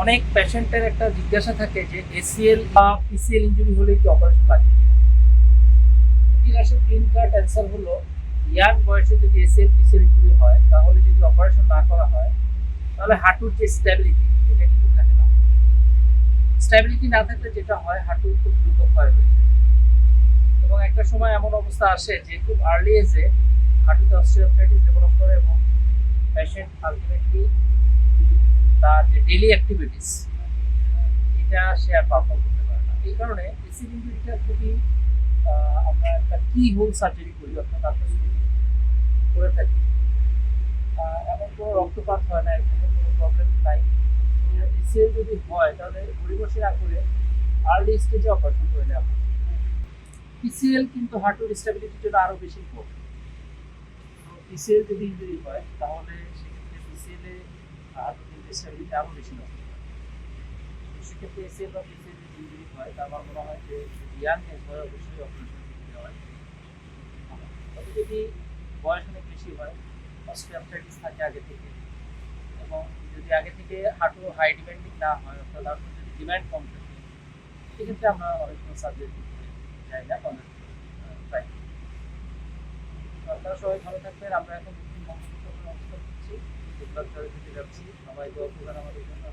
অনেক পেশেন্টের একটা জিজ্ঞাসা থাকে যে এসিএল বা পিসিএল ইঞ্জুরি হলে কি অপারেশন লাগে? ইতিহাসের ক্লিনিকাল অ্যান্সার হলো, ইয়াং বয়সে যদি এসিএল পিসিএল ইঞ্জুরি হয়, তাহলে যদি অপারেশন না করা হয়, তাহলে হাঁটুর যে স্ট্যাবিলিটি এটা কিন্তু থাকে না। স্ট্যাবিলিটি না থাকলে যেটা হয় হাঁটু খুব দ্রুত ক্ষয় হয়ে এবং একটা সময় এমন অবস্থা আসে যে খুব আর্লি এজে হাঁটুতে অস্টিওআর্থ্রাইটিস ডেভেলপ করে এবং পেশেন্ট আলটিমেটলি তার যে ডেইলি অ্যাক্টিভিটিস এটা সে আর পারফর্ম করতে পারে না। এই কারণে এসিড ইঞ্জুরিটা খুবই আমরা একটা কি হোল সার্জারি করি, অর্থাৎ আর্থ্রোস্কোপি করে থাকি। এমন কোনো রক্তপাত হয় না, এখানে কোনো প্রবলেম নাই। এসিএল যদি হয়, তাহলে ঘুরে বসে না করে আর্লি স্টেজে অপারেশন করে নেওয়া হয় পিসিএল কিন্তু হার্টের স্টেবিলিটির জন্য আরও বেশি ইম্পর্টেন্ট পিসিএল যদি ইঞ্জুরি হয়, তাহলে সেক্ষেত্রে পিসিএল হার্টের কিন্তু স্টেবিলিটি আরও বেশি নষ্ট হয় সেক্ষেত্রে এসিএল বা পিসিএল যদি ইঞ্জুরি হয়, তা আমার মনে হয় যে ইয়াং এজ হয় অবশ্যই অপারেশন করতে হয়। তবে যদি বয়স অনেক বেশি হয় অস্টিওআর্থ্রাইটিস থাকে আগে থেকে, এবং যদি আগে থেকে হাঁটু হাই ডিমান্ডিং না হয়, অর্থাৎ হাঁটু যদি ডিমান্ড কম থাকে, সেক্ষেত্রে আমরা অনেক সময় করতে যাই না আমাদের ট্রাই আপনারা সবাই ভালো থাকবেন, আমরা এখন নতুন করছি ডেভেলপ করে যেতে যাচ্ছি। সবাই দোয়া করবেন আমাদের জন্য।